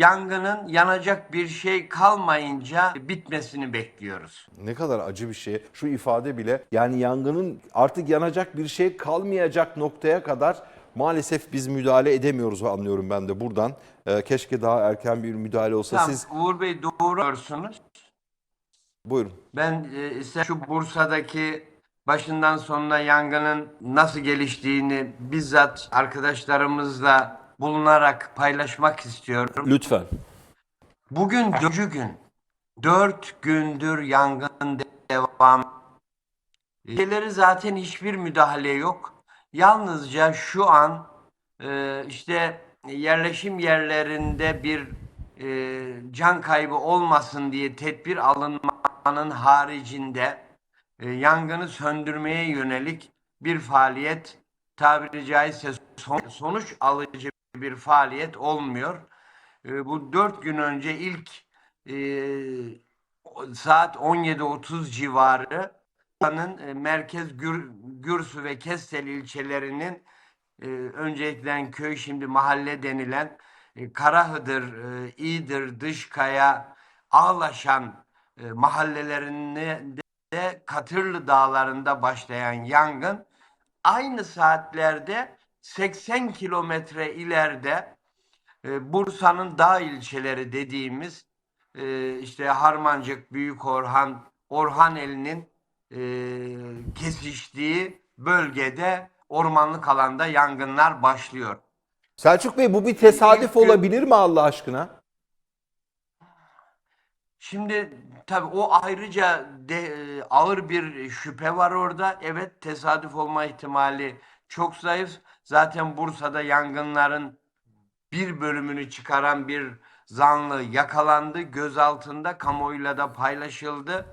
yangının yanacak bir şey kalmayınca bitmesini bekliyoruz. Ne kadar acı bir şey. Şu ifade bile yani yangının artık yanacak bir şey kalmayacak noktaya kadar maalesef biz müdahale edemiyoruz anlıyorum ben de buradan. Ee, keşke daha erken bir müdahale olsa. Tamam, Siz Uğur Bey doğru diyorsunuz. buyurun. Ben e, ise şu Bursa'daki başından sonuna yangının nasıl geliştiğini bizzat arkadaşlarımızla bulunarak paylaşmak istiyorum. Lütfen. Bugün dördüncü gün. Dört gündür yangın devam. Şeyleri zaten hiçbir müdahale yok. Yalnızca şu an e, işte yerleşim yerlerinde bir e, can kaybı olmasın diye tedbir alınmanın haricinde e, yangını söndürmeye yönelik bir faaliyet tabiri caizse son- sonuç alıcı bir faaliyet olmuyor. E, bu dört gün önce ilk e, saat 17.30 civarı e, merkez Gür, Gürsü ve Kestel ilçelerinin e, öncelikle köy şimdi mahalle denilen e, Karahıdır, e, İğdir, Dışkaya, Ağlaşan e, mahallelerinde de Katırlı Dağları'nda başlayan yangın aynı saatlerde 80 kilometre ileride e, Bursa'nın dağ ilçeleri dediğimiz e, işte Harmancık, Büyük Orhan, Orhaneli'nin e, kesiştiği bölgede ormanlık alanda yangınlar başlıyor. Selçuk Bey bu bir tesadüf gün- olabilir mi Allah aşkına? Şimdi tabii o ayrıca de, e, ağır bir şüphe var orada. Evet tesadüf olma ihtimali çok zayıf. Zaten Bursa'da yangınların bir bölümünü çıkaran bir zanlı yakalandı. Gözaltında kamuoyuyla da paylaşıldı.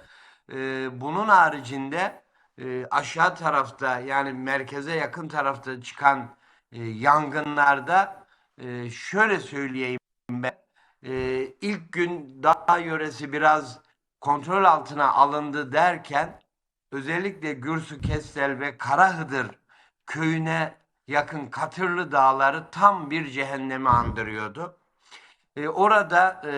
Ee, bunun haricinde e, aşağı tarafta yani merkeze yakın tarafta çıkan e, yangınlarda e, şöyle söyleyeyim ben. İlk gün dağ yöresi biraz kontrol altına alındı derken özellikle Gürsü Kestel ve Karahıdır köyüne yakın Katırlı Dağları tam bir cehennemi andırıyordu. E, orada e,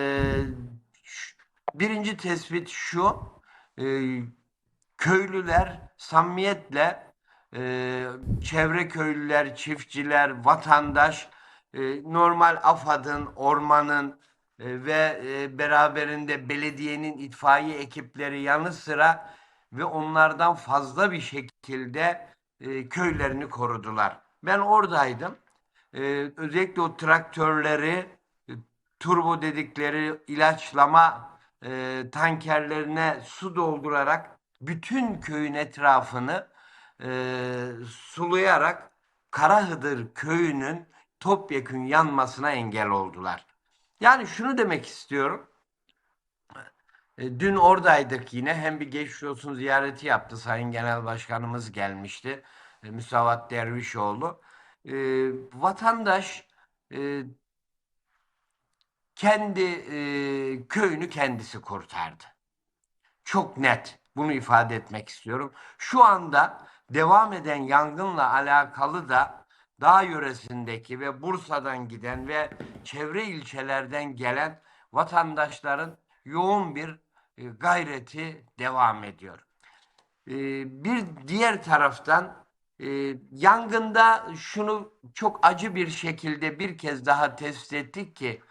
birinci tespit şu, e, köylüler samimiyetle e, çevre köylüler, çiftçiler, vatandaş e, normal AFAD'ın, ormanın e, ve e, beraberinde belediyenin itfaiye ekipleri yanı sıra ve onlardan fazla bir şekilde e, köylerini korudular. Ben oradaydım. E, özellikle o traktörleri e, turbo dedikleri ilaçlama e, tankerlerine su doldurarak bütün köyün etrafını e, sulayarak Karahıdır köyünün topyekün yanmasına engel oldular. Yani şunu demek istiyorum. E, Dün oradaydık yine. Hem bir geçmiş olsun ziyareti yaptı. Sayın Genel Başkanımız gelmişti. E, Müsavat Dervişoğlu. E, vatandaş e, kendi e, köyünü kendisi kurtardı. Çok net. Bunu ifade etmek istiyorum. Şu anda devam eden yangınla alakalı da dağ yöresindeki ve Bursa'dan giden ve çevre ilçelerden gelen vatandaşların yoğun bir e, gayreti devam ediyor. E, bir diğer taraftan e, yangında şunu çok acı bir şekilde bir kez daha tespit ettik ki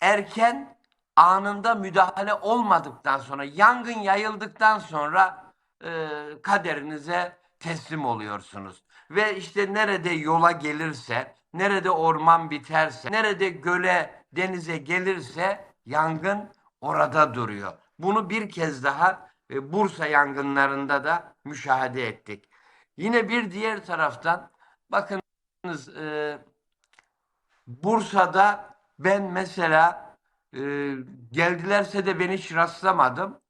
erken anında müdahale olmadıktan sonra yangın yayıldıktan sonra e, kaderinize teslim oluyorsunuz. Ve işte nerede yola gelirse, nerede orman biterse, nerede göle, denize gelirse yangın orada duruyor. Bunu bir kez daha e, Bursa yangınlarında da müşahede ettik. Yine bir diğer taraftan bakınız e, Bursa'da ben mesela e, geldilerse de ben hiç rastlamadım.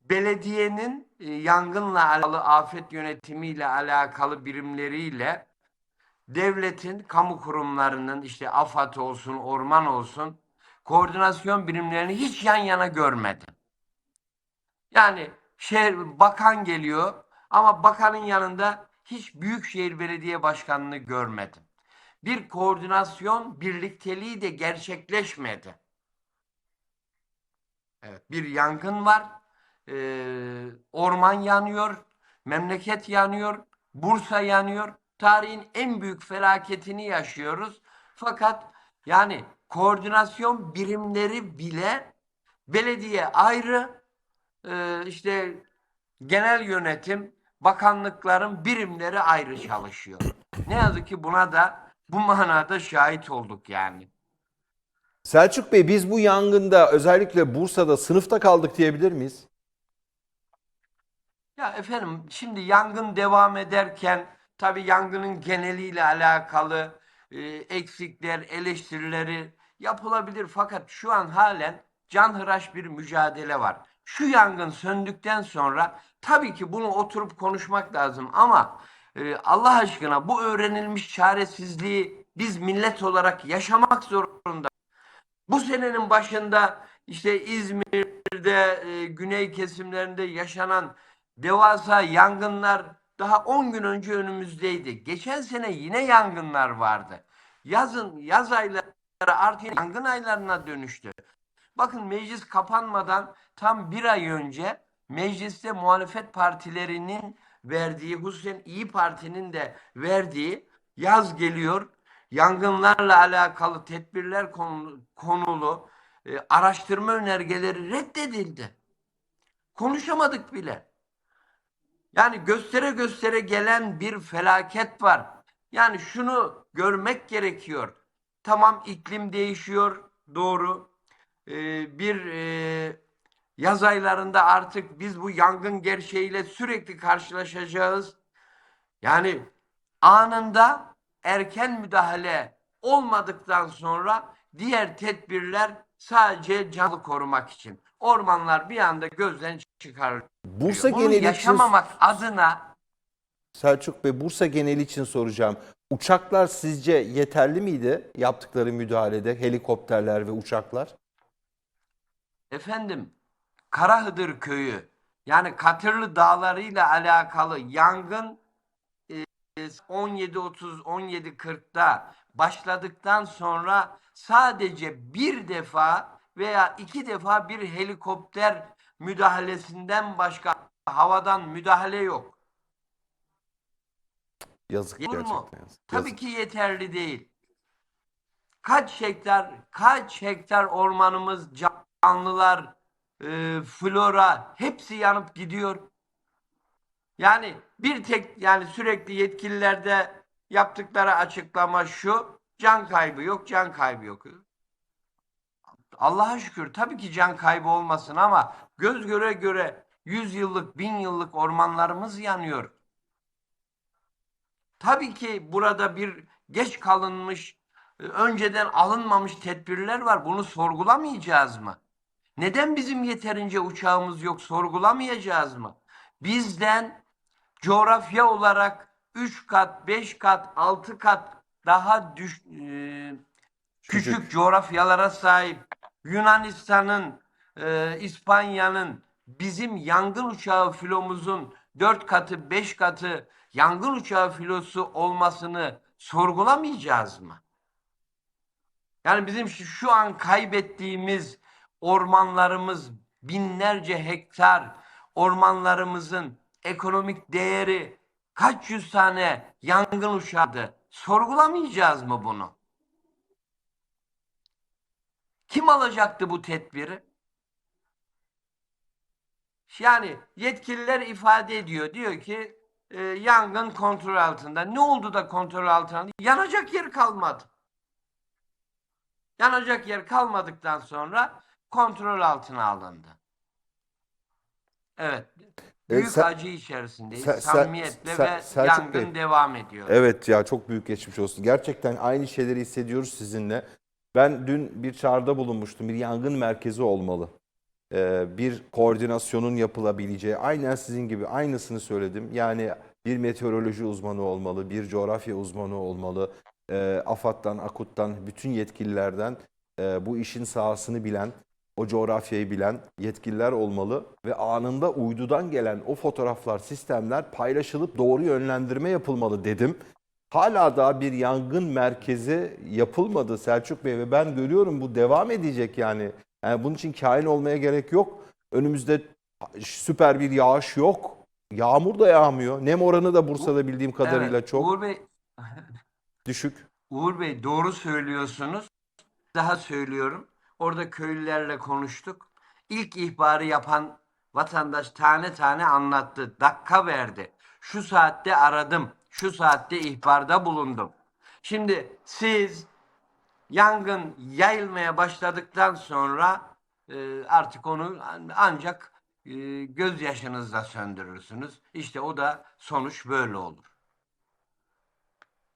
Belediyenin e, yangınla alakalı afet yönetimiyle alakalı birimleriyle devletin kamu kurumlarının işte AFAD olsun, orman olsun koordinasyon birimlerini hiç yan yana görmedim. Yani şehir bakan geliyor ama bakanın yanında hiç Büyükşehir Belediye Başkanı'nı görmedim. bir koordinasyon birlikteliği de gerçekleşmedi. Evet, bir yangın var. Ee, orman yanıyor, memleket yanıyor, Bursa yanıyor. Tarihin en büyük felaketini yaşıyoruz. Fakat yani koordinasyon birimleri bile belediye ayrı, e, işte genel yönetim, bakanlıkların birimleri ayrı çalışıyor. Ne yazık ki buna da bu manada şahit olduk yani. Selçuk Bey biz bu yangında özellikle Bursa'da sınıfta kaldık diyebilir miyiz? Ya efendim şimdi yangın devam ederken tabii yangının geneliyle alakalı e, eksikler, eleştirileri yapılabilir fakat şu an halen canhıraş bir mücadele var. Şu yangın söndükten sonra tabii ki bunu oturup konuşmak lazım ama e, Allah aşkına bu öğrenilmiş çaresizliği biz millet olarak yaşamak zorunda. Bu senenin başında işte İzmir'de, e, güney kesimlerinde yaşanan devasa yangınlar daha 10 gün önce önümüzdeydi. Geçen sene yine yangınlar vardı. Yazın, yaz ayları artık yangın aylarına dönüştü. Bakın meclis kapanmadan tam bir ay önce mecliste muhalefet partilerinin verdiği, hususen İyi Parti'nin de verdiği yaz geliyor. Yangınlarla alakalı tedbirler konu- konulu e, araştırma önergeleri reddedildi. Konuşamadık bile. Yani göstere göstere gelen bir felaket var. Yani şunu görmek gerekiyor. Tamam iklim değişiyor, doğru. Ee, bir e, yaz aylarında artık biz bu yangın gerçeğiyle sürekli karşılaşacağız. Yani anında erken müdahale olmadıktan sonra diğer tedbirler sadece canlı korumak için. Ormanlar bir anda gözden çıkarılıyor. Bursa Bunu geneli için yaşamamak adına Selçuk Bey Bursa geneli için soracağım. Uçaklar sizce yeterli miydi yaptıkları müdahalede helikopterler ve uçaklar? Efendim Karahıdır köyü yani Katırlı dağlarıyla alakalı yangın e, 17.30 17.40'da başladıktan sonra sadece bir defa veya iki defa bir helikopter müdahalesinden başka havadan müdahale yok. Yazık Olur gerçekten. mu? yazık. Tabii ki yeterli değil. Kaç hektar, kaç hektar ormanımız, canlılar, e, flora hepsi yanıp gidiyor. Yani bir tek yani sürekli yetkililerde yaptıkları açıklama şu, can kaybı yok, can kaybı yok. Allah'a şükür tabii ki can kaybı olmasın ama göz göre göre 100 yıllık, 1000 yıllık ormanlarımız yanıyor. Tabii ki burada bir geç kalınmış, önceden alınmamış tedbirler var. Bunu sorgulamayacağız mı? Neden bizim yeterince uçağımız yok sorgulamayacağız mı? Bizden coğrafya olarak 3 kat, 5 kat, 6 kat daha düş, e, küçük, Küçük. coğrafyalara sahip Yunanistan'ın, e, İspanya'nın bizim yangın uçağı filomuzun 4 katı, 5 katı yangın uçağı filosu olmasını sorgulamayacağız mı? Yani bizim şu, şu an kaybettiğimiz ormanlarımız binlerce hektar ormanlarımızın ekonomik değeri kaç yüz tane yangın uçağıydı. Sorgulamayacağız mı bunu? Kim alacaktı bu tedbiri? Yani yetkililer ifade ediyor. Diyor ki e, yangın kontrol altında. Ne oldu da kontrol altında? Yanacak yer kalmadı. Yanacak yer kalmadıktan sonra kontrol altına alındı. Evet. Büyük sen- acı içerisindeyiz. sen- Samimiyetle sen- ve Selçuk yangın Bey. devam ediyor. Evet ya çok büyük geçmiş olsun. Gerçekten aynı şeyleri hissediyoruz sizinle. Ben dün bir çağrıda bulunmuştum. Bir yangın merkezi olmalı. Ee, bir koordinasyonun yapılabileceği. Aynen sizin gibi aynısını söyledim. Yani bir meteoroloji uzmanı olmalı, bir coğrafya uzmanı olmalı. Ee, AFAD'dan, AKUT'tan, bütün yetkililerden e, bu işin sahasını bilen, o coğrafyayı bilen yetkililer olmalı ve anında uydudan gelen o fotoğraflar, sistemler paylaşılıp doğru yönlendirme yapılmalı dedim. hala daha bir yangın merkezi yapılmadı Selçuk Bey ve ben görüyorum bu devam edecek yani. Yani bunun için kain olmaya gerek yok. Önümüzde süper bir yağış yok. Yağmur da yağmıyor. Nem oranı da Bursa'da bildiğim kadarıyla Evet, çok Uğur Bey, düşük. Uğur Bey doğru söylüyorsunuz. Daha söylüyorum. Orada köylülerle konuştuk. İlk ihbarı yapan vatandaş tane tane anlattı. Dakika verdi. Şu saatte aradım. Şu saatte ihbarda bulundum. Şimdi siz yangın yayılmaya başladıktan sonra e, artık onu ancak e, gözyaşınızla söndürürsünüz. İşte o da sonuç böyle olur.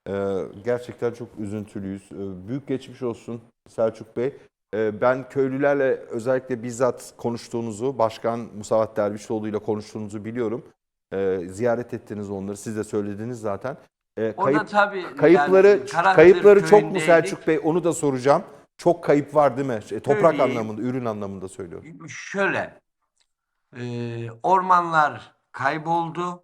Ee, gerçekten çok üzüntülüyüz. Ee, büyük geçmiş olsun Selçuk Bey. Ee, ben köylülerle özellikle bizzat konuştuğunuzu, Başkan Musavat Dervişoğlu ile konuştuğunuzu biliyorum. Ee, ziyaret ettiniz onları, siz de söylediniz zaten. Ee, O da kayıp, tabii kayıpları yani Karaktır kayıpları çok mu. Selçuk Bey? Onu da soracağım. Çok kayıp var değil mi? Şey, toprak Söyleyeyim. anlamında, ürün anlamında söylüyorum. Şöyle, e, ormanlar kayboldu.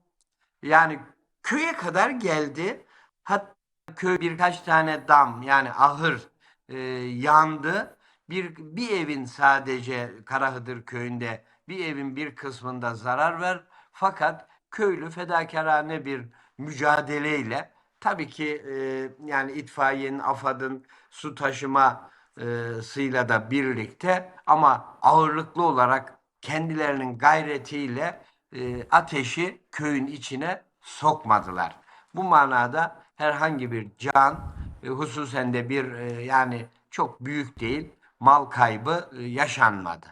Yani köye kadar geldi. Hatta köy birkaç tane dam yani ahır e, yandı. Bir, bir evin sadece Karahıdır köyünde bir evin bir kısmında zarar ver. Fakat köylü fedakarane bir mücadeleyle tabii ki e, yani itfaiyenin, AFAD'ın su taşıma e, sıyla da birlikte ama ağırlıklı olarak kendilerinin gayretiyle e, ateşi köyün içine sokmadılar. Bu manada herhangi bir can, e, hususen de bir e, yani çok büyük değil mal kaybı e, yaşanmadı.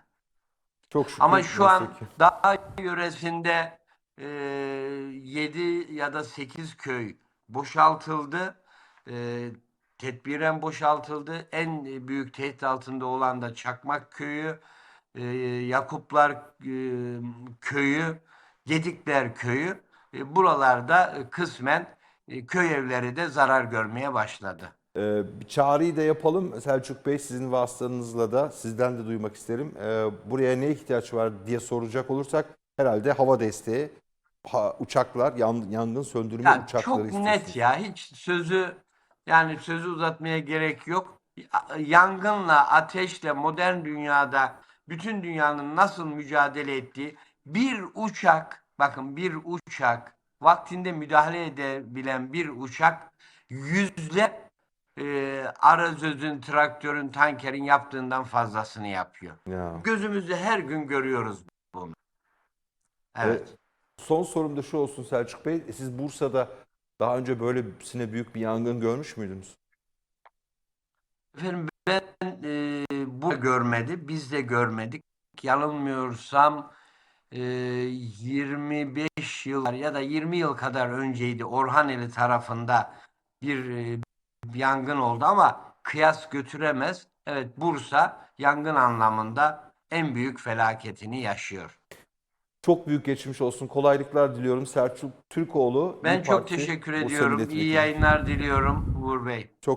Çok şükür. Ama şu an ki. dağ yöresinde e, 7 ya da 8 köy boşaltıldı. E, tedbiren boşaltıldı. En büyük tehdit altında olan da Çakmak Köyü, e, Yakuplar e, Köyü, Gedikler Köyü. E, buralarda e, kısmen köy evleri de zarar görmeye başladı. Ee, bir çağrıyı da yapalım. Selçuk Bey sizin vasıtanızla da sizden de duymak isterim. Ee, buraya ne ihtiyaç var diye soracak olursak herhalde hava desteği, ha- uçaklar, yan- yangın söndürme Ya uçakları çok net istiyorsunuz. ya. Hiç sözü yani sözü uzatmaya gerek yok. Yangınla, ateşle modern dünyada bütün dünyanın nasıl mücadele ettiği bir uçak, bakın bir uçak vaktinde müdahale edebilen bir uçak yüzle e, arazözün, traktörün, tankerin yaptığından fazlasını yapıyor. Ya. Gözümüzde her gün görüyoruz bunu. Evet. Son sorum da şu olsun Selçuk Bey. Siz Bursa'da daha önce böylesine büyük bir yangın görmüş müydünüz? Efendim ben e, bu görmedi, biz de görmedik. Yanılmıyorsam e, 25 yıl ya da 20 yıl kadar önceydi Orhaneli tarafında bir e, yangın oldu ama kıyas götüremez. Evet Bursa yangın anlamında en büyük felaketini yaşıyor. Çok büyük geçmiş olsun. Kolaylıklar diliyorum. Selçuk Türkoğlu. Ben çok Parti teşekkür ediyorum. İyi yayınlar diliyorum Uğur Bey. Çok